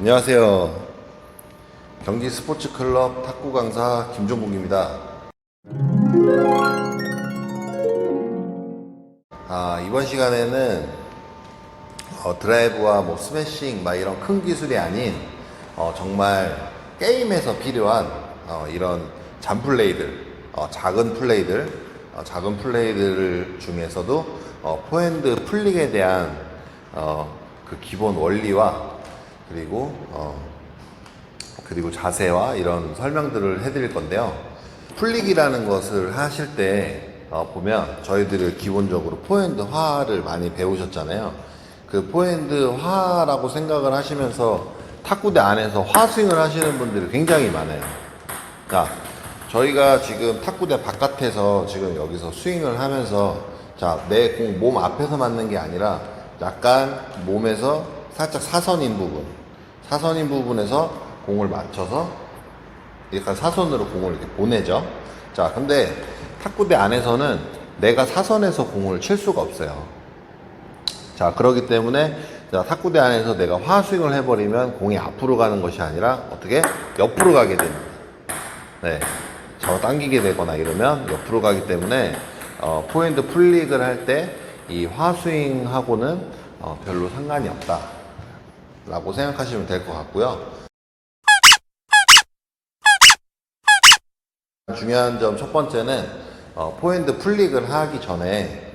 안녕하세요. 경기 스포츠 클럽 탁구 강사 김종국입니다. 아, 이번 시간에는 어, 드라이브와 뭐 스매싱 막 이런 큰 기술이 아닌 어, 정말 게임에서 필요한 어, 이런 잔 플레이들, 어, 작은 플레이들, 어, 작은 플레이들 중에서도 어, 포핸드 플릭에 대한 어, 그 기본 원리와 그리고 어, 그리고 자세와 이런 설명들을 해드릴 건데요. 플릭이라는 것을 하실 때 어, 보면 저희들을 기본적으로 포핸드화를 많이 배우셨잖아요. 그 포핸드화라고 생각을 하시면서 탁구대 안에서 화스윙을 하시는 분들이 굉장히 많아요. 자, 저희가 지금 탁구대 바깥에서 지금 여기서 스윙을 하면서 자, 내 공 몸 앞에서 맞는 게 아니라 약간 몸에서 살짝 사선인 부분, 사선인 부분에서 공을 맞춰서 약간 사선으로 공을 이렇게 보내죠. 자, 근데 탁구대 안에서는 내가 사선에서 공을 칠 수가 없어요. 자, 그렇기 때문에 자, 탁구대 안에서 내가 화스윙을 해버리면 공이 앞으로 가는 것이 아니라 어떻게 옆으로 가게 됩니다. 네. 저 당기게 되거나 이러면 옆으로 가기 때문에 어, 포핸드 플릭을 할 때 이 화스윙하고는 어, 별로 상관이 없다. 라고 생각하시면 될 것 같고요. 중요한 점 첫 번째는 어, 포핸드 플릭을 하기 전에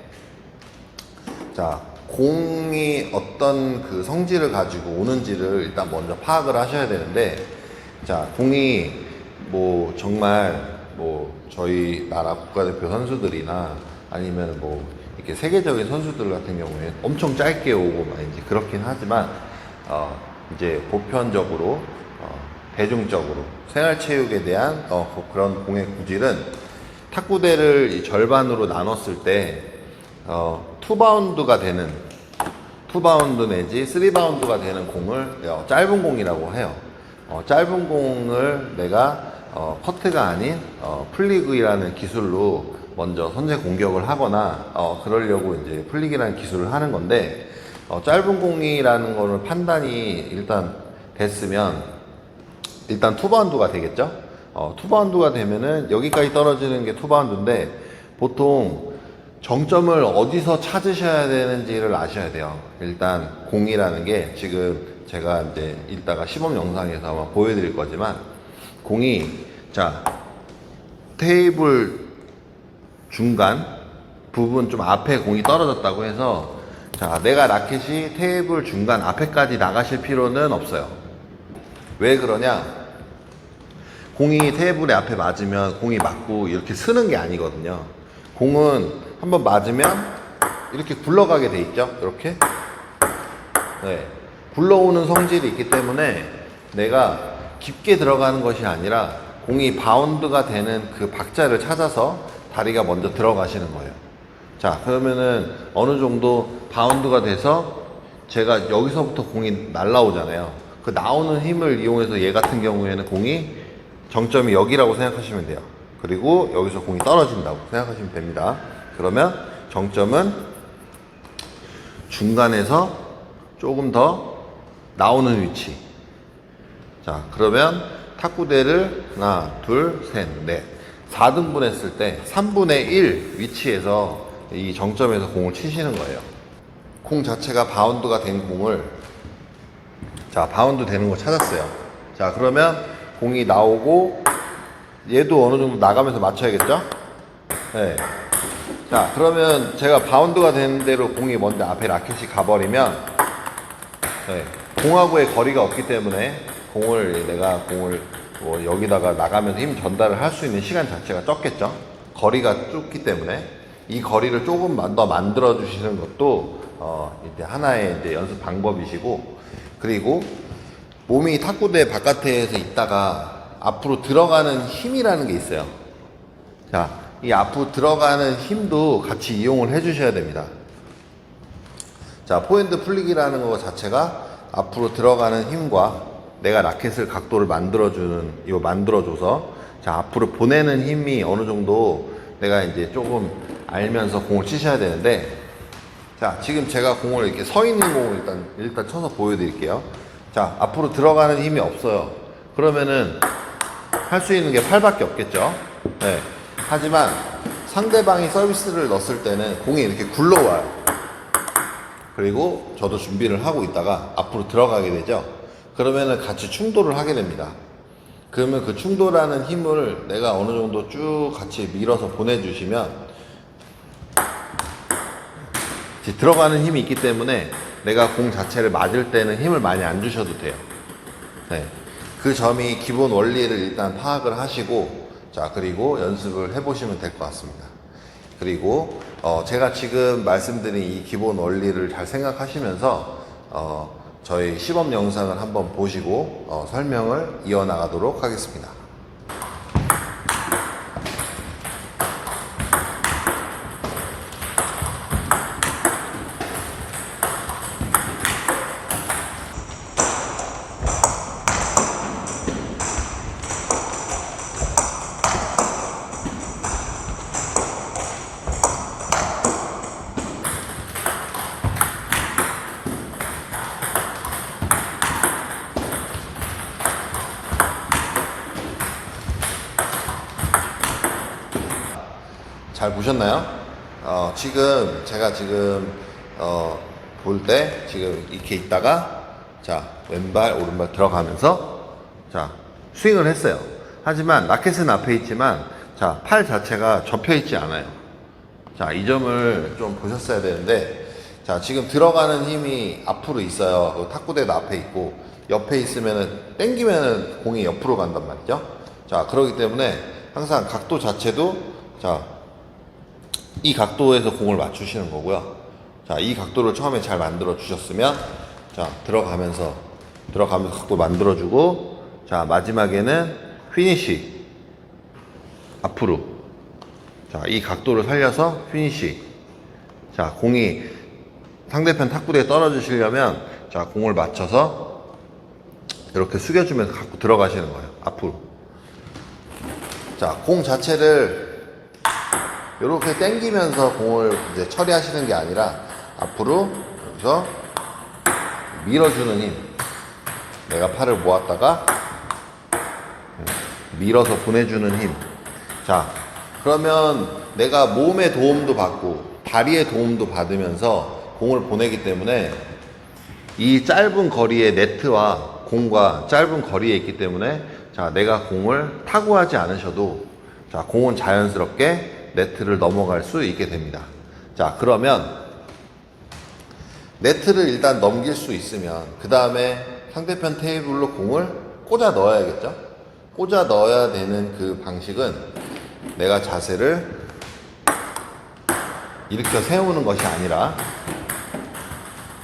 자 공이 어떤 그 성질을 가지고 오는지를 일단 먼저 파악을 하셔야 되는데 자 공이 뭐 정말 뭐 저희 나라 국가대표 선수들이나 아니면 뭐 이렇게 세계적인 선수들 같은 경우에 엄청 짧게 오고 막 이제 그렇긴 하지만 어 이제 보편적으로 어 대중적으로 생활체육에 대한 어 그런 공의 구질은 탁구대를 이 절반으로 나눴을 때 어, 투바운드가 되는 투바운드 내지 쓰리바운드가 되는 공을 어, 짧은 공이라고 해요. 어, 짧은 공을 내가 어, 커트가 아닌 어, 플리그이라는 기술로 먼저 선제 공격을 하거나 어, 그러려고 이제 플리그라는 기술을 하는 건데 어, 짧은 공이라는 거는 판단이 일단 됐으면 일단 투바운드가 되겠죠. 어, 투바운드가 되면은 여기까지 떨어지는 게 투바운드인데 보통 정점을 어디서 찾으셔야 되는지를 아셔야 돼요. 일단 공이라는 게 지금 제가 이제 이따가 시범 영상에서 아마 보여드릴 거지만 공이 자 테이블 중간 부분 좀 앞에 공이 떨어졌다고 해서 자 내가 라켓이 테이블 중간 앞에까지 나가실 필요는 없어요. 왜 그러냐? 공이 테이블에 앞에 맞으면 공이 맞고 이렇게 쓰는 게 아니거든요. 공은 한번 맞으면 이렇게 굴러가게 돼 있죠. 이렇게. 네. 굴러오는 성질이 있기 때문에 내가 깊게 들어가는 것이 아니라 공이 바운드가 되는 그 박자를 찾아서 다리가 먼저 들어가시는 거예요. 자, 그러면은 어느 정도 바운드가 돼서 제가 여기서부터 공이 날라오잖아요. 그 나오는 힘을 이용해서 얘 같은 경우에는 공이 정점이 여기라고 생각하시면 돼요. 그리고 여기서 공이 떨어진다고 생각하시면 됩니다. 그러면 정점은 중간에서 조금 더 나오는 위치. 자, 그러면 탁구대를 하나, 둘, 셋, 넷. 4등분 했을 때 3분의 1 위치에서 이 정점에서 공을 치시는 거예요. 공 자체가 바운드가 된 공을 자, 바운드 되는 거 찾았어요. 자, 그러면 공이 나오고 얘도 어느 정도 나가면서 맞춰야겠죠? 네. 자, 그러면 제가 바운드가 되는 대로 공이 먼저 앞에 라켓이 가버리면 네. 공하고의 거리가 없기 때문에 공을 내가 공을 뭐 여기다가 나가면서 힘 전달을 할 수 있는 시간 자체가 적겠죠? 거리가 좁기 때문에 이 거리를 조금만 더 만들어 주시는 것도 어, 이제 하나의 이제 연습 방법이시고 그리고 몸이 탁구대 바깥에서 있다가 앞으로 들어가는 힘이라는 게 있어요. 자, 이 앞으로 들어가는 힘도 같이 이용을 해 주셔야 됩니다. 자, 포핸드 플릭이라는 거 자체가 앞으로 들어가는 힘과 내가 라켓을 각도를 만들어주는, 이거 만들어줘서, 자, 앞으로 보내는 힘이 어느 정도 내가 이제 조금 알면서 공을 치셔야 되는데, 자, 지금 제가 공을 이렇게 서 있는 공을 일단, 일단 쳐서 보여드릴게요. 자, 앞으로 들어가는 힘이 없어요. 그러면은 할 수 있는 게 팔밖에 없겠죠. 네. 하지만 상대방이 서비스를 넣었을 때는 공이 이렇게 굴러와요. 그리고 저도 준비를 하고 있다가 앞으로 들어가게 되죠. 그러면은 같이 충돌을 하게 됩니다. 그러면 그 충돌하는 힘을 내가 어느 정도 쭉 같이 밀어서 보내주시면 들어가는 힘이 있기 때문에 내가 공 자체를 맞을 때는 힘을 많이 안 주셔도 돼요. 네. 그 점이 기본 원리를 일단 파악을 하시고 자 그리고 연습을 해보시면 될 것 같습니다. 그리고 어, 제가 지금 말씀드린 이 기본 원리를 잘 생각하시면서 어, 저희 시범 영상을 한번 보시고 어, 설명을 이어나가도록 하겠습니다. 잘 보셨나요? 어, 지금 제가 지금 어, 볼 때 지금 이렇게 있다가 자 왼발 오른발 들어가면서 자 스윙을 했어요. 하지만 라켓은 앞에 있지만 자 팔 자체가 접혀 있지 않아요. 자이 점을 좀 보셨어야 되는데 자 지금 들어가는 힘이 앞으로 있어요. 그 탁구대도 앞에 있고 옆에 있으면은 땡기면은 공이 옆으로 간단 말이죠. 자 그러기 때문에 항상 각도 자체도 자 이 각도에서 공을 맞추시는 거고요. 자, 이 각도를 처음에 잘 만들어 주셨으면, 자, 들어가면서, 들어가면서 각도 만들어 주고, 자, 마지막에는 피니시. 앞으로. 자, 이 각도를 살려서 피니시. 자, 공이 상대편 탁구대에 떨어지시려면, 자, 공을 맞춰서 이렇게 숙여주면서 갖고 들어가시는 거예요. 앞으로. 자, 공 자체를 이렇게 당기면서 공을 이제 처리하시는 게 아니라 앞으로 여기서 밀어주는 힘. 내가 팔을 모았다가 밀어서 보내주는 힘. 자, 그러면 내가 몸의 도움도 받고 다리의 도움도 받으면서 공을 보내기 때문에 이 짧은 거리의 네트와 공과 짧은 거리에 있기 때문에 자, 내가 공을 타고 하지 않으셔도 자, 공은 자연스럽게 네트를 넘어갈 수 있게 됩니다. 자, 그러면 네트를 일단 넘길 수 있으면 그 다음에 상대편 테이블로 공을 꽂아 넣어야겠죠? 꽂아 넣어야 되는 그 방식은 내가 자세를 일으켜 세우는 것이 아니라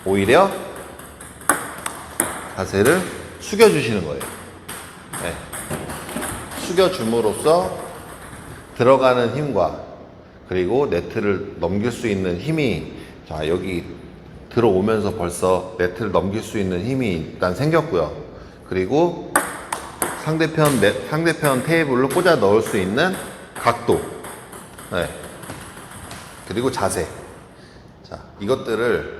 오히려 자세를 숙여주시는 거예요. 네. 숙여줌으로써 들어가는 힘과 그리고 네트를 넘길 수 있는 힘이 자 여기 들어오면서 벌써 네트를 넘길 수 있는 힘이 일단 생겼고요. 그리고 상대편 네, 상대편 테이블로 꽂아 넣을 수 있는 각도, 네. 그리고 자세. 자 이것들을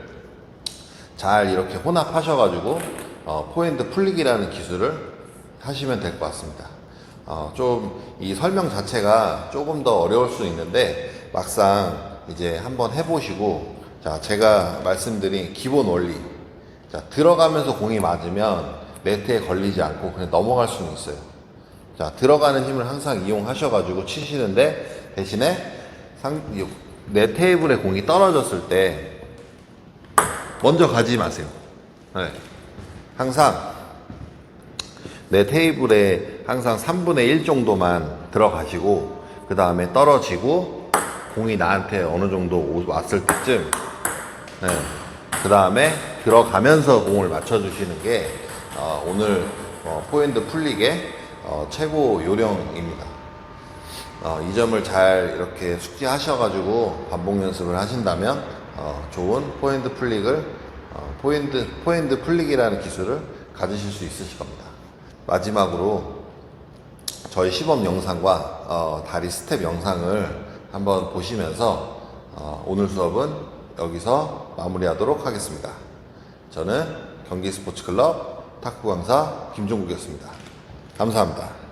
잘 이렇게 혼합하셔가지고 어, 포핸드 풀리기라는 기술을 하시면 될 것 같습니다. 어, 좀 이 설명 자체가 조금 더 어려울 수 있는데 막상 이제 한번 해보시고 자 제가 말씀드린 기본 원리 자 들어가면서 공이 맞으면 네트에 걸리지 않고 그냥 넘어갈 수는 있어요. 자 들어가는 힘을 항상 이용하셔가지고 치시는데 대신에 상, 이- 내 테이블에 공이 떨어졌을 때 먼저 가지 마세요. 네. 항상 내 테이블에 항상 3분의 1 정도만 들어가시고 그 다음에 떨어지고 공이 나한테 어느 정도 오- 왔을 때쯤 그 다음에 들어가면서 공을 맞춰주시는 게 어, 오늘 어, 포핸드 풀릭의 어, 최고 요령입니다. 어, 이 점을 잘 이렇게 숙지하셔가지고 반복 연습을 하신다면 어, 좋은 포핸드 풀릭을 어, 포핸드 포핸드 풀릭이라는 기술을 가지실 수 있으실 겁니다. 마지막으로 저희 시범 영상과 어, 다리 스텝 영상을 한번 보시면서 어, 오늘 수업은 여기서 마무리하도록 하겠습니다. 저는 경기 스포츠 클럽 탁구 강사 김종국이었습니다. 감사합니다.